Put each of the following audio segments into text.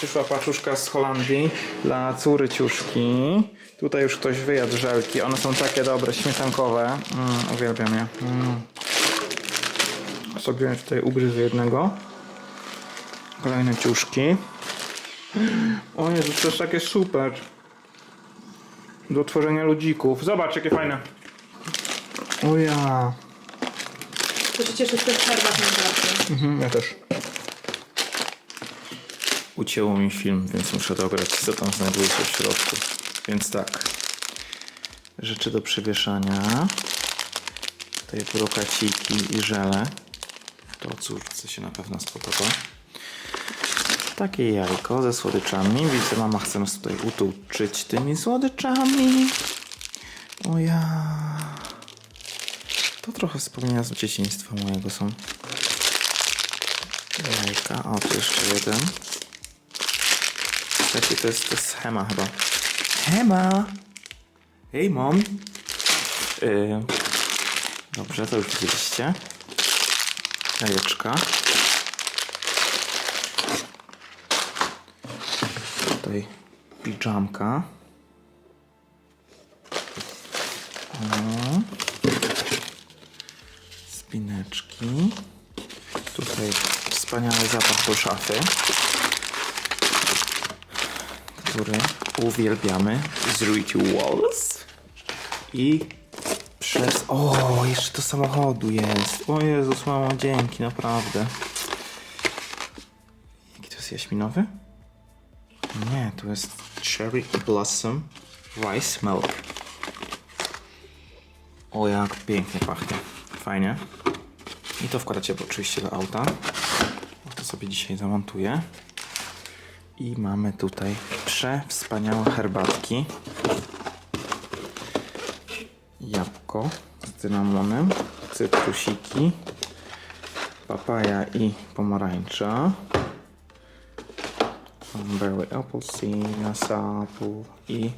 przyszła paczuszka z Holandii dla córyciuszki. Tutaj już ktoś wyjadł żelki. One są takie dobre, śmietankowe. Mm, uwielbiam je. Mm. Sobie tutaj ugryzę jednego. Kolejne ciuszki. O Jezu, to jest takie super. Do tworzenia ludzików. Zobacz, jakie fajne. O ja. To się cieszę z tych herbat najbardziej. Mhm, ja też. Ucięło mi film, więc muszę dograć, co tam znajduje się w środku. Więc tak. Rzeczy do przywieszania. Tutaj brokaciki i żele. To córce się na pewno spodoba. Takie jajko ze słodyczami. Widzę, mama chce nas tutaj utuczyć tymi słodyczami. O ja. To trochę wspomnienia z dzieciństwa mojego są. Jajka. O, tu jeszcze jeden. Taki to jest, to jest Hema chyba. Hema! Hej, mom! Yy, dobrze, to już widzieliście. Jajeczka. Tutaj piżamka. Spineczki. Tutaj wspaniały zapach do szafy, który uwielbiamy z Ritual Walls. I przez... O, jeszcze do samochodu jest. O Jezus, mamo, dzięki, naprawdę. Jaki to jest jaśminowy? Nie, to jest Cherry Blossom Rice Milk. O, jak pięknie pachnie. Fajnie. I to wkładacie oczywiście do auta. To sobie dzisiaj zamontuję. I mamy tutaj przewspaniałe herbatki. Jabłko z cynamonem, cytrusiki, papaja i pomarańcza. Berry apple cider, apple i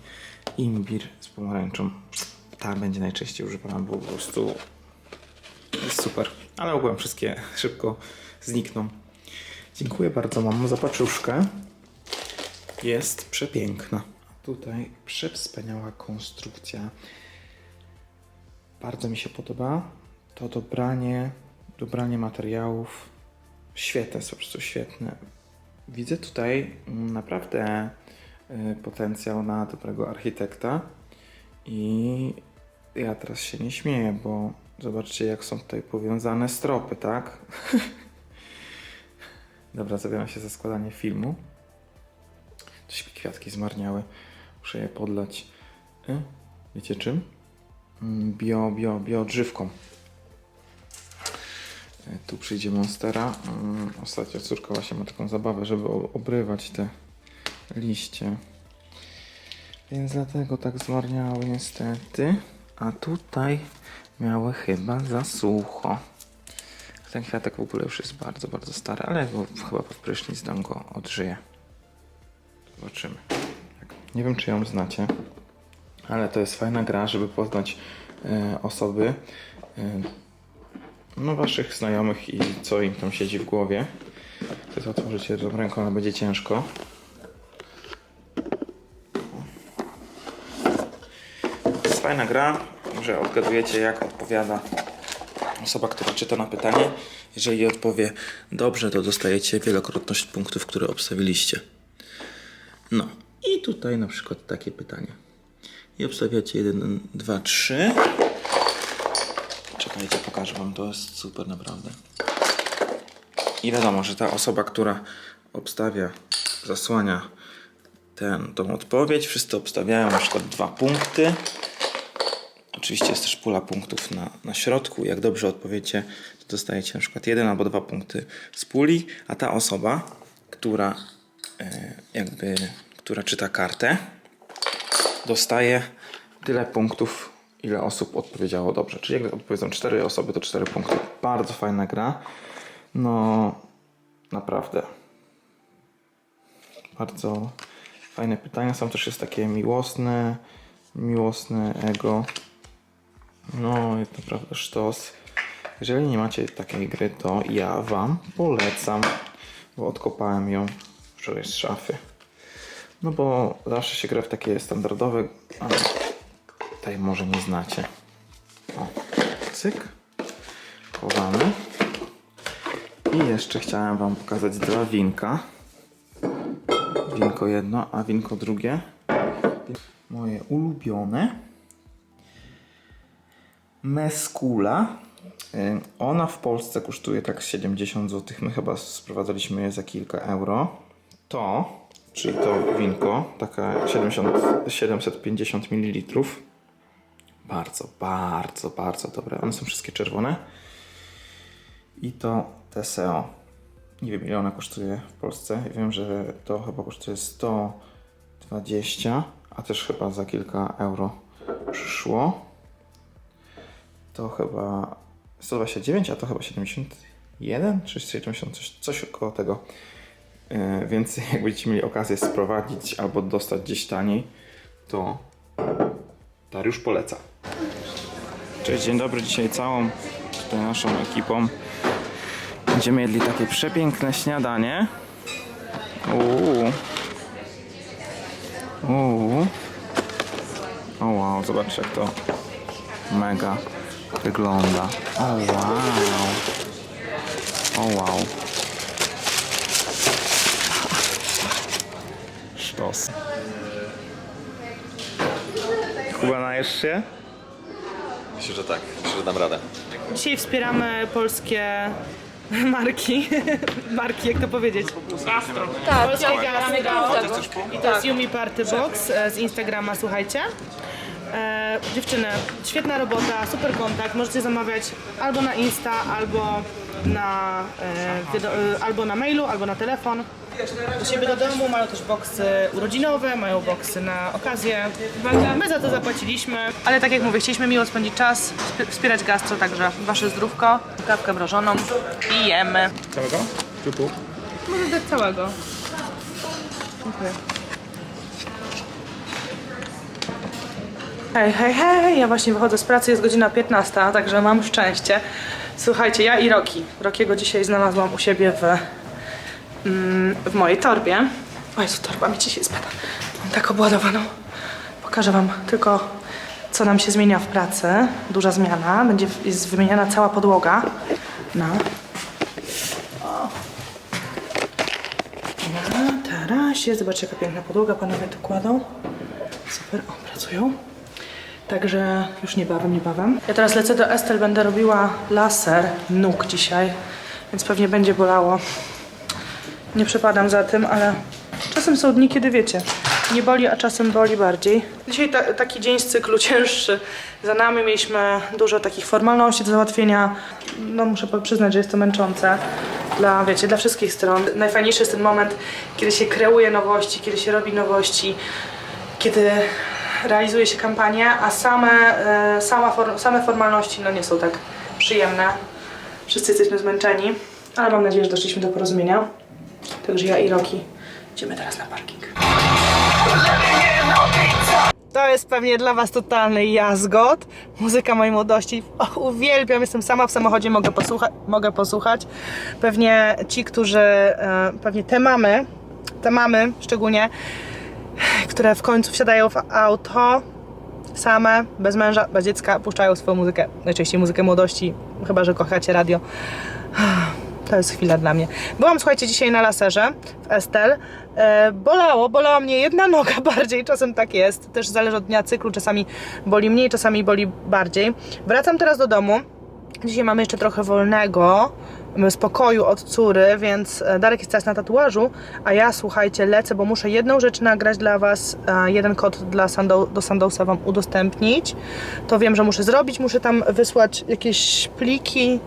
imbir z pomarańczą. Ta będzie najczęściej używana, bo po prostu jest super. Ale ogółem wszystkie szybko znikną. Dziękuję bardzo mamo za paczuszkę. Jest przepiękna. Tutaj przewspaniała konstrukcja. Bardzo mi się podoba. To dobranie, dobranie materiałów. Świetne, jest po prostu świetne. Widzę tutaj mm, naprawdę y, potencjał na dobrego architekta. I ja teraz się nie śmieję, bo zobaczcie, jak są tutaj powiązane stropy, tak? Dobra, zabieram się za składanie filmu. Coś mi kwiatki zmarniały. Muszę je podlać. Y? Wiecie czym? Mm, Bio, bio, bio odżywką. Y, Tu przyjdzie Monstera. Mm, Ostatnio córka właśnie ma taką zabawę, żeby obrywać te liście. Więc dlatego tak zmarniały niestety. A tutaj miały chyba za sucho. Ten kwiatek w ogóle już jest bardzo, bardzo stary, ale chyba pod prysznic dam go odżyję. Zobaczymy. Tak. Nie wiem, czy ją znacie, ale to jest fajna gra, żeby poznać e, osoby, e, no waszych znajomych i co im tam siedzi w głowie. To jest otworzyć jedną ręką, ale będzie ciężko. Fajna gra, że odgadujecie jak odpowiada osoba, która czyta na pytanie. Jeżeli odpowie dobrze, to dostajecie wielokrotność punktów, które obstawiliście. No i tutaj na przykład takie pytanie. I obstawiacie 1, 2, 3. Czekajcie, pokażę wam, to jest super naprawdę. I wiadomo, że ta osoba, która obstawia, zasłania ten, tą odpowiedź, wszyscy obstawiają na przykład dwa punkty. Oczywiście jest też pula punktów na, na środku. Jak dobrze odpowiecie, to dostajecie na przykład jeden albo dwa punkty z puli, a ta osoba, która jakby, która czyta kartę, dostaje tyle punktów, ile osób odpowiedziało dobrze. Czyli jak odpowiedzą cztery osoby, to cztery punkty. Bardzo fajna gra. No, naprawdę. Bardzo fajne pytania. Są też jest takie miłosne, miłosne ego. No, jest naprawdę sztos. Jeżeli nie macie takiej gry, to ja Wam polecam, bo odkopałem ją wczoraj z szafy. No bo zawsze się gra w takie standardowe, ale tutaj może nie znacie. O, cyk. Chowamy. I jeszcze chciałem Wam pokazać dwa winka. Winko jedno, a winko drugie. Moje ulubione. Meskula. Ona w Polsce kosztuje tak 70 zł. My chyba sprowadzaliśmy je za kilka euro. To, czyli to winko, taka 70, 750 ml. Bardzo, bardzo, bardzo dobre. One są wszystkie czerwone. I to TSO. Nie wiem ile ona kosztuje w Polsce. Wiem, że to chyba kosztuje 120, a też chyba za kilka euro przyszło. To chyba 129, a to chyba 71 czy 70, coś, coś około tego. Yy, więc jak mieli okazję sprowadzić albo dostać gdzieś taniej, to Dariusz poleca. Cześć, dzień dobry. Dzisiaj całą tutaj naszą ekipą będziemy jedli takie przepiękne śniadanie. Uuu. Uuu. O wow, zobaczcie jak to mega wygląda. O wow. O wow. Sztos. Kuba, najesz się? Myślę, że tak. Myślę, że dam radę. Dzisiaj wspieramy polskie marki. marki, jak to powiedzieć? Tak, polskie gastro. I to jest Yumi Party Box e, z Instagrama, słuchajcie. E, dziewczyny, świetna robota, super kontakt. Możecie zamawiać albo na Insta, albo na, e, wiado- e, albo na mailu, albo na telefon. Do siebie do domu mają też boksy urodzinowe, mają boksy na okazję. My za to zapłaciliśmy, ale tak jak mówię, chcieliśmy miło spędzić czas, sp- wspierać gastro, także wasze zdrówko, kawkę mrożoną i jemy. Całego? Czy pół? Może dać całego. Dziękuję. Hej, hej, hej, ja właśnie wychodzę z pracy, jest godzina 15, także mam szczęście. Słuchajcie, ja i Roki. Rokiego dzisiaj znalazłam u siebie w, w mojej torbie. O Jezu, torba mi dzisiaj spada. Mam tak obładowaną. Pokażę wam tylko, co nam się zmienia w pracy. Duża zmiana. Będzie jest wymieniana cała podłoga na na tarasie. Zobaczcie, jaka piękna podłoga panowie tu kładą. Super, o, pracują. Także już niebawem, niebawem. Ja teraz lecę do Estel, będę robiła laser nóg dzisiaj, więc pewnie będzie bolało. Nie przepadam za tym, ale czasem są dni, kiedy wiecie, nie boli, a czasem boli bardziej. Dzisiaj ta, taki dzień z cyklu cięższy. Za nami mieliśmy dużo takich formalności do załatwienia. No muszę przyznać, że jest to męczące dla, wiecie, dla wszystkich stron. Najfajniejszy jest ten moment, kiedy się kreuje nowości, kiedy się robi nowości, kiedy realizuje się kampanię, a same, e, sama for, same formalności no nie są tak przyjemne. Wszyscy jesteśmy zmęczeni, ale mam nadzieję, że doszliśmy do porozumienia. Także ja i Roki idziemy teraz na parking. To jest pewnie dla Was totalny jazgot. Muzyka mojej młodości. O, uwielbiam, jestem sama w samochodzie, mogę, posłucha- mogę posłuchać. Pewnie ci, którzy, e, pewnie te mamy, te mamy szczególnie, które w końcu wsiadają w auto same, bez męża, bez dziecka, puszczają swoją muzykę, najczęściej muzykę młodości, chyba że kochacie radio. To jest chwila dla mnie. Byłam, słuchajcie, dzisiaj na laserze w Estel. E, bolało, bolała mnie jedna noga bardziej, czasem tak jest. Też zależy od dnia cyklu, czasami boli mniej, czasami boli bardziej. Wracam teraz do domu. Dzisiaj mamy jeszcze trochę wolnego m, spokoju od córy, więc e, Darek jest teraz na tatuażu, a ja słuchajcie, lecę, bo muszę jedną rzecz nagrać dla Was, jeden kod dla do Sandowsa Wam udostępnić. To wiem, że muszę zrobić, muszę tam wysłać jakieś pliki.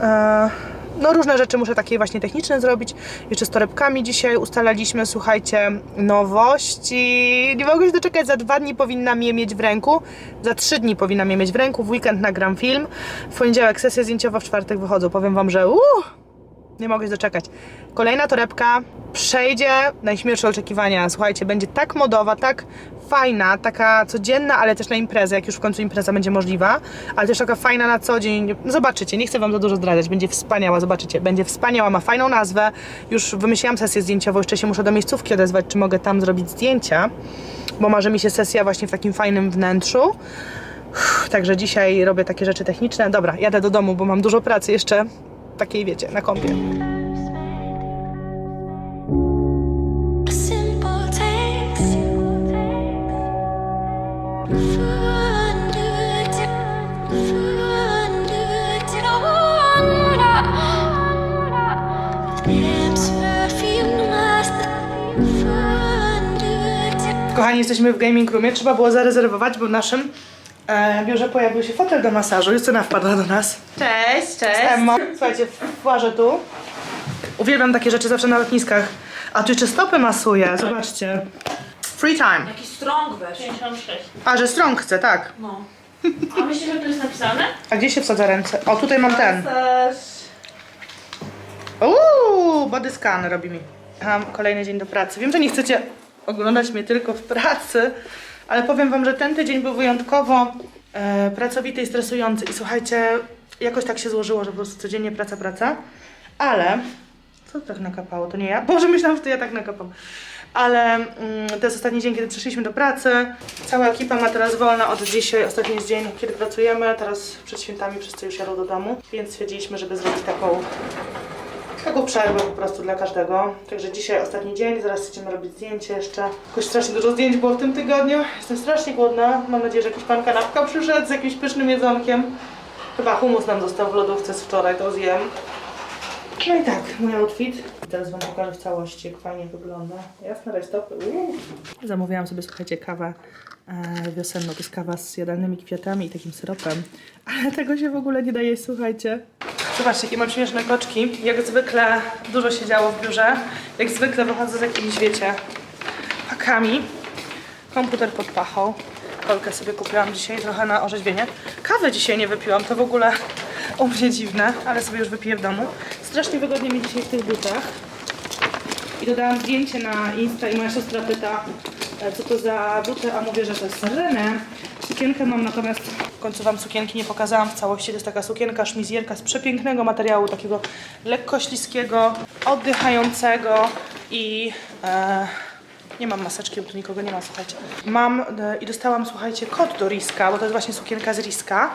E, no różne rzeczy muszę takie właśnie techniczne zrobić. Jeszcze z torebkami dzisiaj ustalaliśmy, słuchajcie, nowości. Nie mogę się doczekać, za dwa dni powinnam je mieć w ręku. Za trzy dni powinnam je mieć w ręku. W weekend nagram film. W poniedziałek sesja zdjęciowa, w czwartek wychodzą. Powiem wam, że uuu, Nie mogę się doczekać. Kolejna torebka przejdzie najśmielsze oczekiwania. Słuchajcie, będzie tak modowa, tak fajna, taka codzienna, ale też na imprezę, jak już w końcu impreza będzie możliwa, ale też taka fajna na co dzień. Zobaczycie, nie chcę Wam za dużo zdradzać, będzie wspaniała, zobaczycie, będzie wspaniała, ma fajną nazwę. Już wymyśliłam sesję zdjęciową, jeszcze się muszę do miejscówki odezwać, czy mogę tam zrobić zdjęcia, bo marzy mi się sesja właśnie w takim fajnym wnętrzu. Uff, Także dzisiaj robię takie rzeczy techniczne. Dobra, jadę do domu, bo mam dużo pracy jeszcze, takiej wiecie, na kąpie. Kochani, jesteśmy w gaming roomie. Trzeba było zarezerwować, bo naszym e, biurze pojawił się fotel do masażu. Justyna wpadła do nas. Cześć, Z cześć. Emmą. Słuchajcie, włażę tu. Uwielbiam takie rzeczy zawsze na lotniskach. A tu jeszcze stopy masuje, zobaczcie. Free time. Jaki strong weź. 56. A, że strong chce, tak. No. A myślisz, że to jest napisane? A gdzie się wsadza ręce? O, tutaj mam ten. Masaż. Uuu, body scan robi mi. Mam kolejny dzień do pracy. Wiem, że nie chcecie oglądać mnie tylko w pracy, ale powiem wam, że ten tydzień był wyjątkowo e, pracowity i stresujący. I słuchajcie, jakoś tak się złożyło, że po prostu codziennie praca, praca. Ale... Co tak nakapało? To nie ja? Boże, myślałam, że to ja tak nakapam. Ale mm, to jest ostatni dzień, kiedy przyszliśmy do pracy. Cała ekipa ma teraz wolna od dzisiaj. Ostatni jest dzień, kiedy pracujemy. Teraz przed świętami wszyscy już jadą do domu. Więc stwierdziliśmy, żeby zrobić taką taką przerwę po prostu dla każdego. Także dzisiaj ostatni dzień, zaraz chcemy robić zdjęcie jeszcze. Jakoś strasznie dużo zdjęć było w tym tygodniu. Jestem strasznie głodna. Mam nadzieję, że jakiś pan kanapka przyszedł z jakimś pysznym jedzonkiem. Chyba humus nam został w lodówce z wczoraj, to zjem. No i tak, mój outfit. Teraz wam pokażę w całości, jak fajnie wygląda. Jasne, rajstopy. Uuu. Zamówiłam sobie, słuchajcie, kawę e, wiosenną. To jest kawa z jadalnymi kwiatami i takim syropem. Ale tego się w ogóle nie daje, słuchajcie. Zobaczcie, jakie mam śmieszne koczki. Jak zwykle dużo się działo w biurze. Jak zwykle wychodzę z jakimiś, wiecie, pakami. Komputer pod pachą. Kolkę sobie kupiłam dzisiaj trochę na orzeźwienie. Kawy dzisiaj nie wypiłam, to w ogóle u mnie dziwne, ale sobie już wypiję w domu. Strasznie wygodnie mi dzisiaj w tych butach. I dodałam zdjęcie na Insta i moja siostra pyta, e, co to za buty, a mówię, że to jest Renę. Sukienkę mam natomiast, końcu Wam sukienki nie pokazałam. W całości, to jest taka sukienka szmizjerka z przepięknego materiału, takiego lekko śliskiego, oddychającego i... E, nie mam maseczki, bo tu nikogo nie ma, słuchajcie. Mam e, i dostałam, słuchajcie, kod do Riska, bo to jest właśnie sukienka z Riska.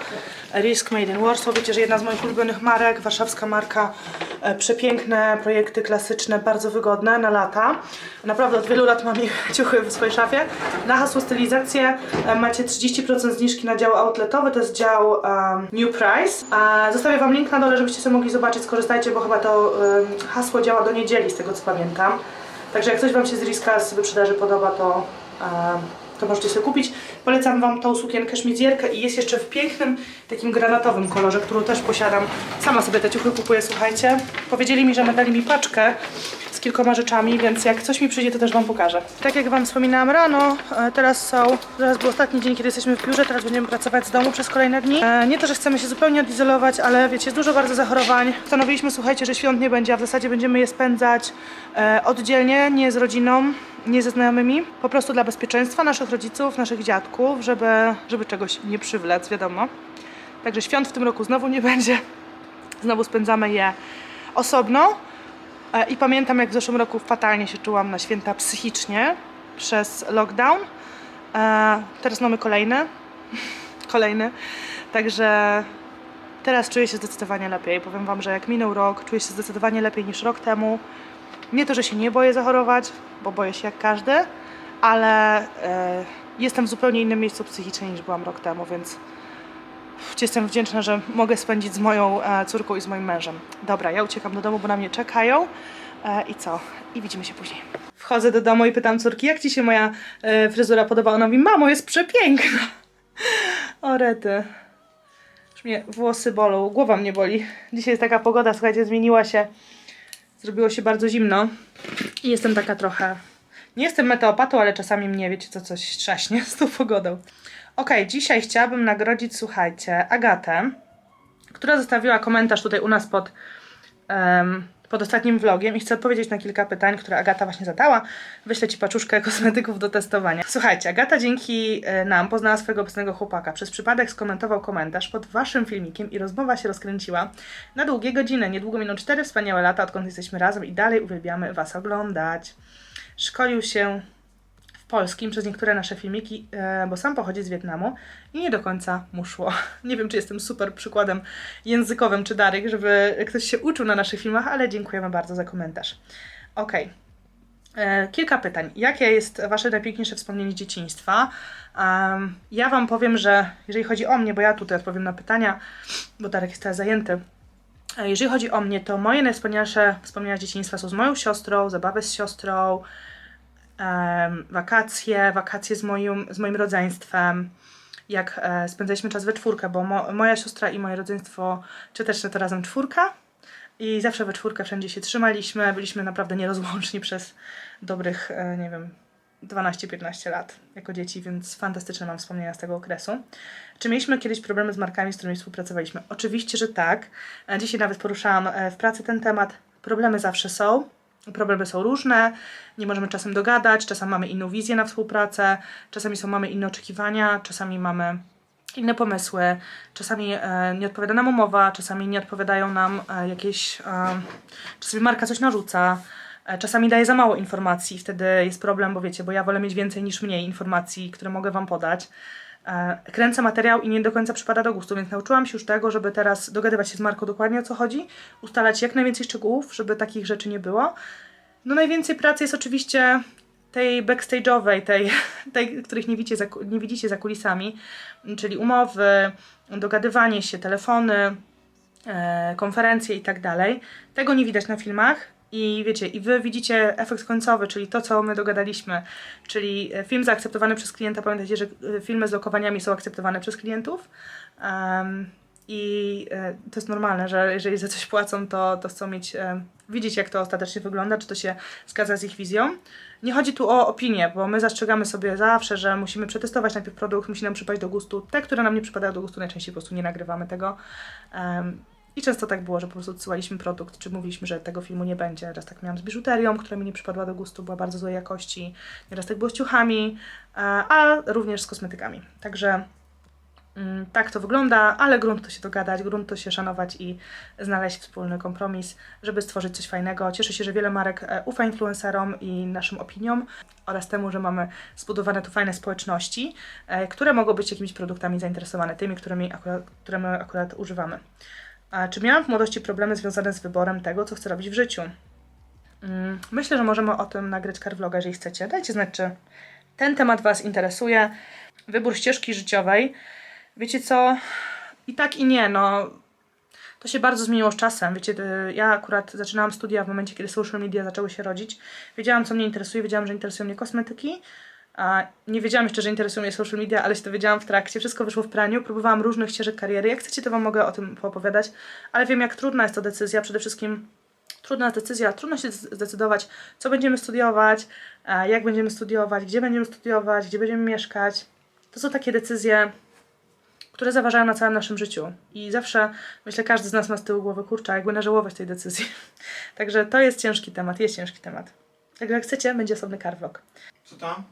Risk Made in Warsaw, wiecie, że jedna z moich ulubionych marek, warszawska marka. E, przepiękne projekty klasyczne, bardzo wygodne na lata. Naprawdę od wielu lat mam ich ciuchy w swojej szafie. Na hasło stylizację e, macie 30% zniżki na dział outletowy, to jest dział um, New Price. E, zostawię Wam link na dole, żebyście sobie mogli zobaczyć, skorzystajcie, bo chyba to em, hasło działa do niedzieli, z tego co pamiętam. Także jak coś Wam się z Riska z wyprzedaży podoba, to, to możecie sobie kupić. Polecam Wam tą sukienkę szmizjerkę i jest jeszcze w pięknym, takim granatowym kolorze, którą też posiadam. Sama sobie te ciuchy kupuję, słuchajcie. Powiedzieli mi, że dali mi paczkę z kilkoma rzeczami, więc jak coś mi przyjdzie, to też Wam pokażę. Tak jak Wam wspominałam rano, e, teraz są, teraz był ostatni dzień, kiedy jesteśmy w biurze, teraz będziemy pracować z domu przez kolejne dni. E, Nie to, że chcemy się zupełnie odizolować, ale wiecie, jest dużo bardzo zachorowań. Postanowiliśmy, słuchajcie, że świąt nie będzie, a w zasadzie będziemy je spędzać e, oddzielnie, nie z rodziną, nie ze znajomymi, po prostu dla bezpieczeństwa naszych rodziców, naszych dziadków, żeby, żeby czegoś nie przywlec, wiadomo. Także świąt w tym roku znowu nie będzie. Znowu spędzamy je osobno. I pamiętam, jak w zeszłym roku fatalnie się czułam na święta psychicznie przez lockdown. E, Teraz mamy kolejny. kolejny. Także teraz czuję się zdecydowanie lepiej. Powiem Wam, że jak minął rok, czuję się zdecydowanie lepiej niż rok temu. Nie to, że się nie boję zachorować, bo boję się jak każdy, ale e, jestem w zupełnie innym miejscu psychicznie niż byłam rok temu, więc jestem wdzięczna, że mogę spędzić z moją e, córką i z moim mężem. Dobra, ja uciekam do domu, bo na mnie czekają. E, I co? I widzimy się później. Wchodzę do domu i pytam córki, jak ci się moja e, fryzura podoba? Ona mówi, mamo, jest przepiękna. O rety. Już mnie włosy bolą, głowa mnie boli. Dzisiaj jest taka pogoda, słuchajcie, zmieniła się. Zrobiło się bardzo zimno. I jestem taka trochę... Nie jestem meteopatą, ale czasami mnie, wiecie co, coś trzaśnie z tą pogodą. Okej, dzisiaj chciałabym nagrodzić, słuchajcie, Agatę, która zostawiła komentarz tutaj u nas pod, em, pod ostatnim vlogiem i chcę odpowiedzieć na kilka pytań, które Agata właśnie zadała. Wyślę Ci paczuszkę kosmetyków do testowania. Słuchajcie, Agata dzięki e, nam poznała swojego obecnego chłopaka. Przez przypadek skomentował komentarz pod Waszym filmikiem i rozmowa się rozkręciła na długie godziny. Niedługo miną cztery wspaniałe lata, odkąd jesteśmy razem i dalej uwielbiamy Was oglądać. Szkolił się w polskim przez niektóre nasze filmiki, e, bo sam pochodzi z Wietnamu i nie do końca mu szło. Nie wiem, czy jestem super przykładem językowym czy Darek, żeby ktoś się uczył na naszych filmach, ale dziękujemy bardzo za komentarz. Okej. E, Kilka pytań. Jakie jest Wasze najpiękniejsze wspomnienie dzieciństwa? Em, ja Wam powiem, że jeżeli chodzi o mnie, bo ja tutaj odpowiem na pytania, bo Darek jest teraz zajęty. E, Jeżeli chodzi o mnie, to moje najwspanialsze wspomnienia dzieciństwa są z moją siostrą, zabawy z siostrą, wakacje, wakacje z moim, z moim rodzeństwem, jak e, spędzaliśmy czas we czwórkę, bo mo, moja siostra i moje rodzeństwo, czy też to razem czwórka i zawsze we czwórkę wszędzie się trzymaliśmy, byliśmy naprawdę nierozłączni przez dobrych, e, nie wiem, 12-15 lat jako dzieci, więc fantastyczne mam wspomnienia z tego okresu. Czy mieliśmy kiedyś problemy z markami, z którymi współpracowaliśmy? Oczywiście, że tak. E, Dzisiaj nawet poruszałam w pracy ten temat. Problemy zawsze są. Problemy są różne, nie możemy czasem dogadać, czasem mamy inną wizję na współpracę, czasami są, mamy inne oczekiwania, czasami mamy inne pomysły, czasami e, nie odpowiada nam umowa, czasami nie odpowiadają nam e, jakieś, e, czasami marka coś narzuca, e, czasami daje za mało informacji, wtedy jest problem, bo wiecie, bo ja wolę mieć więcej niż mniej informacji, które mogę Wam podać. E, kręcę materiał i nie do końca przypada do gustu, więc nauczyłam się już tego, żeby teraz dogadywać się z marką dokładnie o co chodzi, ustalać jak najwięcej szczegółów, żeby takich rzeczy nie było. No najwięcej pracy jest oczywiście tej backstage'owej, tej, tej których nie widzicie, za, nie widzicie za kulisami, czyli umowy, dogadywanie się, telefony, e, konferencje i tak dalej. Tego nie widać na filmach i wiecie, i wy widzicie efekt końcowy, czyli to, co my dogadaliśmy, czyli e, film zaakceptowany przez klienta. Pamiętajcie, że e, filmy z lokowaniami są akceptowane przez klientów. Em, I e, to jest normalne, że jeżeli za coś płacą, to, to chcą mieć, widzieć, jak to ostatecznie wygląda, czy to się zgadza z ich wizją. Nie chodzi tu o opinię, bo my zastrzegamy sobie zawsze, że musimy przetestować najpierw produkt, musi nam przypaść do gustu. Te, które nam nie przypadają do gustu, najczęściej po prostu nie nagrywamy tego. I często tak było, że po prostu odsyłaliśmy produkt, czy mówiliśmy, że tego filmu nie będzie. Raz tak miałam z biżuterią, która mi nie przypadła do gustu, była bardzo złej jakości. Nieraz tak było z ciuchami, e, a również z kosmetykami. Także Mm, Tak to wygląda, ale grunt to się dogadać, grunt to się szanować i znaleźć wspólny kompromis, żeby stworzyć coś fajnego. Cieszę się, że wiele marek e, ufa influencerom i naszym opiniom oraz temu, że mamy zbudowane tu fajne społeczności, e, które mogą być jakimiś produktami zainteresowane, tymi, którymi akurat, które my akurat używamy. A czy miałam w młodości problemy związane z wyborem tego, co chcę robić w życiu? Mm, Myślę, że możemy o tym nagrać carvloga, jeżeli chcecie. Dajcie znać, czy ten temat Was interesuje. Wybór ścieżki życiowej. Wiecie co? I tak i nie, no. To się bardzo zmieniło z czasem. Wiecie, y, ja akurat zaczynałam studia w momencie, kiedy social media zaczęły się rodzić. Wiedziałam, co mnie interesuje, wiedziałam, że interesują mnie kosmetyki. A nie wiedziałam jeszcze, że interesują mnie social media, ale się dowiedziałam w trakcie. Wszystko wyszło w praniu. Próbowałam różnych ścieżek kariery. Jak chcecie, to Wam mogę o tym poopowiadać. Ale wiem, jak trudna jest to decyzja. Przede wszystkim trudna decyzja, trudno się zdecy- zdecydować, co będziemy studiować, e, jak będziemy studiować, gdzie będziemy studiować, gdzie będziemy mieszkać. To są takie decyzje, które zaważają na całym naszym życiu. I zawsze, myślę, każdy z nas ma z tyłu głowy, kurczę, jakby nażałować tej decyzji. Także to jest ciężki temat, jest ciężki temat. Także jak chcecie, będzie osobny carvlog. Co tam?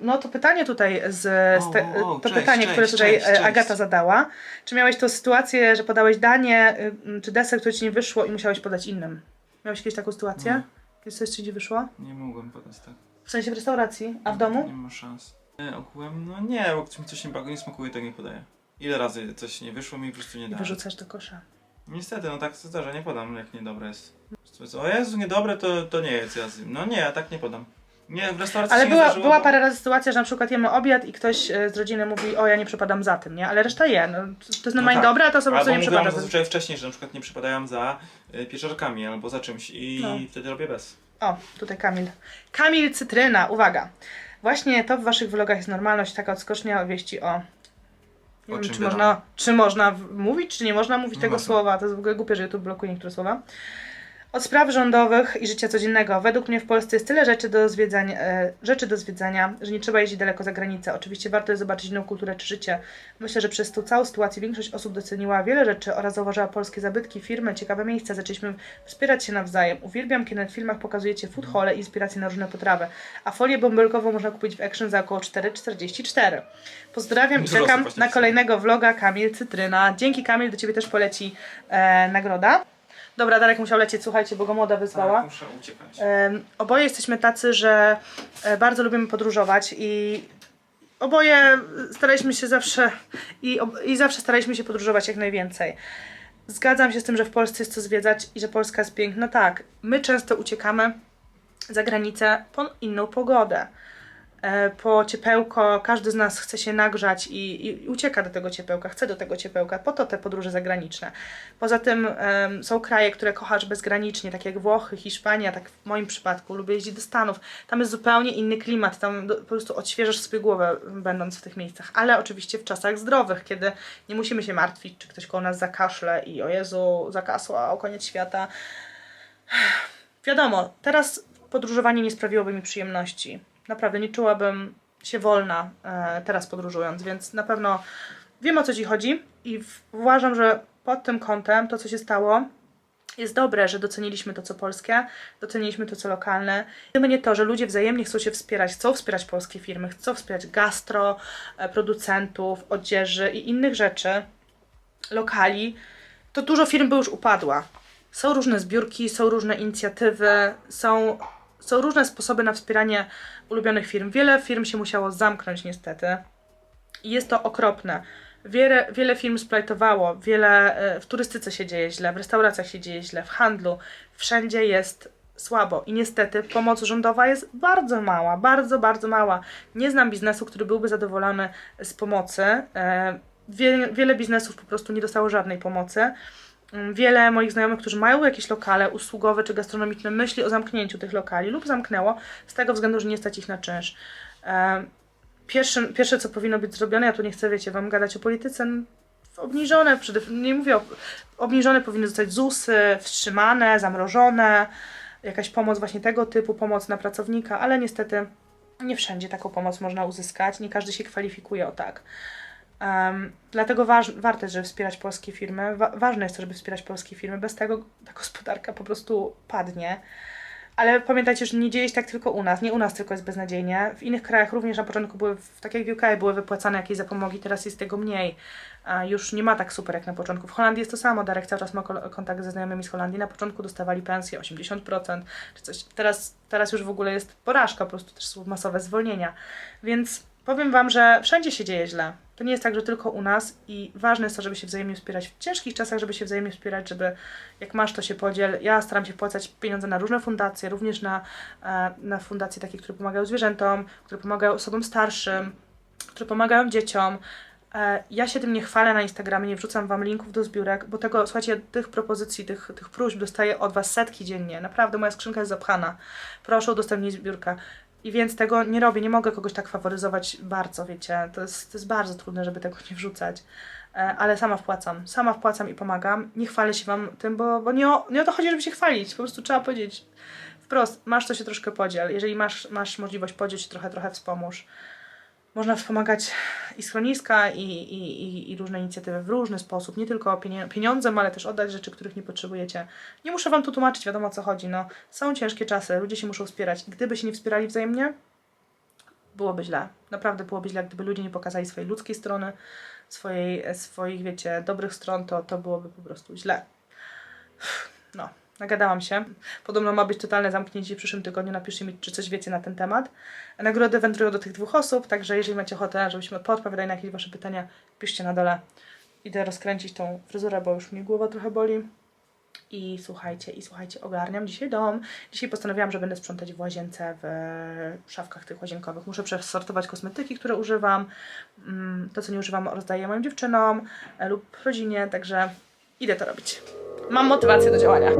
No to pytanie tutaj z, z te, O, o, to cześć, pytanie, cześć, które tutaj cześć, e, cześć. Agata zadała. Czy miałeś tą sytuację, że podałeś danie y, czy deser, które ci nie wyszło i musiałeś podać innym? Miałeś kiedyś taką sytuację? Nie. Kiedy coś ci nie wyszło? Nie mogłem podać tak. W sensie w restauracji, a w domu? Nie ma szans. Nie, ogółem, no nie, bo mi coś nie, nie smakuje, tak nie podaję. Ile razy coś nie wyszło mi po prostu nie I da. wyrzucasz do kosza. Niestety, no tak się zdarza, nie podam jak niedobre jest. O Jezu, niedobre to, to nie jest ja zjem. No nie, ja tak nie podam. Nie, w restauracji Ale się nie była, zdarzyło, była parę razy sytuacja, że na przykład jemy obiad i ktoś e, z rodziny mówi, o ja nie przypadam za tym, nie? Ale reszta je. No, to jest normalnie tak. dobre, a ta osoba Albo co nie mówiłam przypada. zazwyczaj wcześniej, że na przykład nie przypadałem za y, pieczarkami albo za czymś i No. wtedy robię bez. O, tutaj Kamil. Kamil Cytryna, uwaga. Właśnie to w waszych vlogach jest normalność, taka odskocznia wieści o... Nie O wiem, czym czy wiadomo? można, czy można w- mówić, czy nie można mówić Nie tego można. słowa. To jest w ogóle głupie, że YouTube blokuje niektóre słowa. Od spraw rządowych i życia codziennego. Według mnie w Polsce jest tyle rzeczy do zwiedzania, e, rzeczy do zwiedzania, że nie trzeba jeździć daleko za granicę. Oczywiście warto jest zobaczyć inną kulturę czy życie. Myślę, że przez tą całą sytuację większość osób doceniła wiele rzeczy oraz zauważyła polskie zabytki, firmy, ciekawe miejsca. Zaczęliśmy wspierać się nawzajem. Uwielbiam, kiedy w filmach pokazujecie food hole i inspiracje na różne potrawy. A folię bąbelkową można kupić w Action za około 4,44. Pozdrawiam i czekam na kolejnego vloga Kamil Cytryna. Dzięki Kamil, do Ciebie też poleci e, nagroda. Dobra, Darek musiał lecieć, słuchajcie, bo go moda wyzwała. Tak, muszę uciekać. Em, Oboje jesteśmy tacy, że e, bardzo lubimy podróżować i oboje staraliśmy się zawsze i, ob- i zawsze staraliśmy się podróżować jak najwięcej. Zgadzam się z tym, że w Polsce jest co zwiedzać i że Polska jest piękna. Tak, my często uciekamy za granicę po inną pogodę. E, Po ciepełko, każdy z nas chce się nagrzać i, i ucieka do tego ciepełka, chce do tego ciepełka, po to te podróże zagraniczne. Poza tym em, są kraje, które kochasz bezgranicznie, tak jak Włochy, Hiszpania, tak w moim przypadku, lubię jeździć do Stanów. Tam jest zupełnie inny klimat, tam do, po prostu odświeżasz sobie głowę będąc w tych miejscach, ale oczywiście w czasach zdrowych, kiedy nie musimy się martwić, czy ktoś koło nas zakaszle i o Jezu, zakasła, o koniec świata. Wiadomo, teraz podróżowanie nie sprawiłoby mi przyjemności. Naprawdę nie czułabym się wolna e, teraz podróżując, więc na pewno wiem o co ci chodzi i uważam, że pod tym kątem to, co się stało, jest dobre, że doceniliśmy to, co polskie, doceniliśmy to, co lokalne. Gdyby nie to, że ludzie wzajemnie chcą się wspierać, chcą wspierać polskie firmy, chcą wspierać gastro, e, producentów, odzieży i innych rzeczy, lokali, to dużo firm by już upadła. Są różne zbiórki, są różne inicjatywy, są, są różne sposoby na wspieranie ulubionych firm. Wiele firm się musiało zamknąć niestety. I jest to okropne. Wiele, wiele firm splajtowało, wiele e, w turystyce się dzieje źle, w restauracjach się dzieje źle, w handlu. Wszędzie jest słabo i niestety pomoc rządowa jest bardzo mała, bardzo, bardzo mała. Nie znam biznesu, który byłby zadowolony z pomocy. E, Wiele, wiele biznesów po prostu nie dostało żadnej pomocy. Mm, Wiele moich znajomych, którzy mają jakieś lokale usługowe czy gastronomiczne, myśli o zamknięciu tych lokali lub zamknęło z tego względu, że nie stać ich na czynsz. Pierwsze, pierwsze, co powinno być zrobione, ja tu nie chcę, wiecie, wam gadać o polityce, obniżone, przede, nie mówię obniżone powinny zostać ZUSy, wstrzymane, zamrożone, jakaś pomoc właśnie tego typu, pomoc na pracownika, ale niestety nie wszędzie taką pomoc można uzyskać, nie każdy się kwalifikuje o tak. Em, dlatego waż, warte jest, żeby wspierać polskie firmy. Wa- ważne jest to, żeby wspierać polskie firmy. Bez tego ta gospodarka po prostu padnie. Ale pamiętajcie, że nie dzieje się tak tylko u nas. Nie u nas tylko jest beznadziejnie. W innych krajach również na początku były, tak jak w UK, były wypłacane jakieś zapomogi, teraz jest tego mniej. Już nie ma tak super jak na początku. W Holandii jest to samo. Darek cały czas ma kontakt ze znajomymi z Holandii. Na początku dostawali pensję 80% czy coś. Teraz, teraz już w ogóle jest porażka, po prostu też są masowe zwolnienia. Więc powiem Wam, że wszędzie się dzieje źle. To nie jest tak, że tylko u nas i ważne jest to, żeby się wzajemnie wspierać w ciężkich czasach, żeby się wzajemnie wspierać, żeby jak masz, to się podziel. Ja staram się wpłacać pieniądze na różne fundacje, również na, e, na fundacje takie, które pomagają zwierzętom, które pomagają osobom starszym, które pomagają dzieciom. E, Ja się tym nie chwalę na Instagramie, nie wrzucam Wam linków do zbiórek, bo tego, słuchajcie, tych propozycji, tych, tych próśb dostaję od Was setki dziennie. Naprawdę, moja skrzynka jest zapchana. Proszę udostępnić zbiórkę. I więc tego nie robię, nie mogę kogoś tak faworyzować bardzo, wiecie. To jest, to jest bardzo trudne, żeby tego nie wrzucać. E, Ale sama wpłacam. Sama wpłacam i pomagam. Nie chwalę się Wam tym, bo, bo nie, o, nie o to chodzi, żeby się chwalić. Po prostu trzeba powiedzieć wprost, masz to się troszkę podziel. Jeżeli masz, masz możliwość podziel się trochę, trochę wspomóż. Można wspomagać i schroniska, i, i, i, i różne inicjatywy w różny sposób. Nie tylko pieniądzem, ale też oddać rzeczy, których nie potrzebujecie. Nie muszę Wam tu tłumaczyć, wiadomo o co chodzi. No, są ciężkie czasy, ludzie się muszą wspierać. I gdyby się nie wspierali wzajemnie, byłoby źle. Naprawdę byłoby źle, gdyby ludzie nie pokazali swojej ludzkiej strony, swojej, swoich, wiecie, dobrych stron, to, to byłoby po prostu źle. No, nagadałam się. Podobno ma być totalne zamknięcie w przyszłym tygodniu. Napiszcie mi, czy coś wiecie na ten temat. Nagrody wędrują do tych dwóch osób, także jeżeli macie ochotę, żebyśmy poodpowiadali na jakieś Wasze pytania, piszcie na dole. Idę rozkręcić tą fryzurę, bo już mnie głowa trochę boli. I słuchajcie, i słuchajcie, ogarniam dzisiaj dom. Dzisiaj postanowiłam, że będę sprzątać w łazience, w szafkach tych łazienkowych. Muszę przesortować kosmetyki, które używam. Mm, To, co nie używam, rozdaję moim dziewczynom e, lub rodzinie, także idę to robić. Mam motywację do działania.